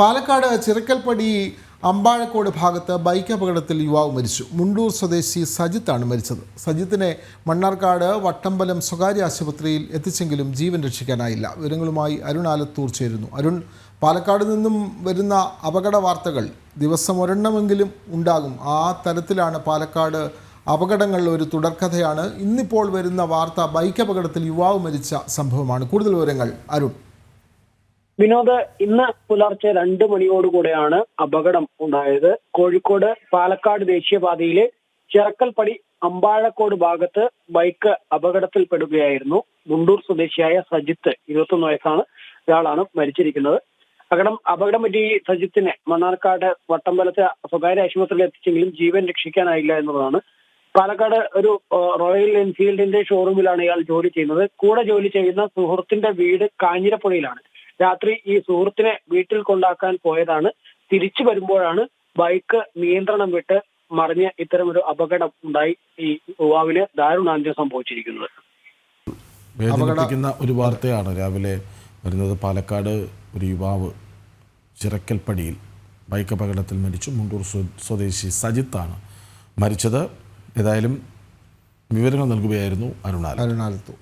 പാലക്കാട് ചിറക്കൽപ്പടി അമ്പാഴക്കോട് ഭാഗത്ത് ബൈക്ക് അപകടത്തിൽ യുവാവ് മരിച്ചു. മുണ്ടൂർ സ്വദേശി സജിത്താണ് മരിച്ചത്. സജിത്തിനെ മണ്ണാർക്കാട് വട്ടമ്പലം സ്വകാര്യ ആശുപത്രിയിൽ എത്തിച്ചെങ്കിലും ജീവൻ രക്ഷിക്കാനായില്ല. വിവരങ്ങളുമായി അരുൺ ആലത്തൂർ ചേരുന്നു. അരുൺ പാലക്കാട് നിന്നും വരുന്ന അപകട വാർത്തകൾ ദിവസം ഒരെണ്ണമെങ്കിലും ഉണ്ടാകും. ആ തരത്തിലാണ് പാലക്കാട് അപകടങ്ങളിൽ ഒരു തുടർക്കഥയാണ്. ഇന്നിപ്പോൾ വരുന്ന വാർത്ത ബൈക്ക് അപകടത്തിൽ യുവാവ് മരിച്ച സംഭവമാണ്. കൂടുതൽ വിവരങ്ങൾ അരുൺ. വിനോദ് ഇന്ന് പുലർച്ചെ രണ്ട് മണിയോടുകൂടെയാണ് അപകടം ഉണ്ടായത്. കോഴിക്കോട് പാലക്കാട് ദേശീയപാതയിലെ ചിറക്കൽപ്പടി അമ്പാഴക്കോട് ഭാഗത്ത് ബൈക്ക് അപകടത്തിൽപ്പെടുകയായിരുന്നു. മുണ്ടൂർ സ്വദേശിയായ സജിത്ത് ഇരുപത്തൊന്ന് വയസ്സാണ്. ഇയാളാണ് മരിച്ചിരിക്കുന്നത്. അപകടം അപകടം പറ്റി സജിത്തിനെ മണ്ണാർക്കാട് വട്ടമ്പലത്തെ സ്വകാര്യ ആശുപത്രിയിൽ എത്തിച്ചെങ്കിലും ജീവൻ രക്ഷിക്കാനായില്ല എന്നുള്ളതാണ് പാലക്കാട് ഒരു റോയൽ എൻഫീൽഡിന്റെ ഷോറൂമിലാണ് ഇയാൾ ജോലി ചെയ്യുന്നത്. കൂടെ ജോലി ചെയ്യുന്ന സുഹൃത്തിന്റെ വീട് കാഞ്ഞിരപ്പുഴയിലാണ്. രാത്രി ഈ സുഹൃത്തിനെ വീട്ടിൽ കൊണ്ടാക്കാൻ പോയതാണ്. തിരിച്ചു വരുമ്പോഴാണ് ബൈക്ക് നിയന്ത്രണം വിട്ട് മറിഞ്ഞ് ഇത്തരമൊരു അപകടം ഉണ്ടായി. ഈ യുവാവിന് ദാരുണാന്ത്യം സംഭവിച്ചിരിക്കുന്നത്. വേദനിപ്പിക്കുന്ന ഒരു വാർത്തയാണ് രാവിലെ വരുന്നത് പാലക്കാട് ഒരു യുവാവ് ചിറക്കൽപ്പടിയിൽ ബൈക്ക് അപകടത്തിൽ മരിച്ചു. മുണ്ടൂർ സ്വ- സ്വദേശി സജിത്താണ് മരിച്ചത്. ഏതായാലും വിവരങ്ങൾ നൽകുകയായിരുന്നു അരുണാൽ അരുൺ ആലത്തൂർ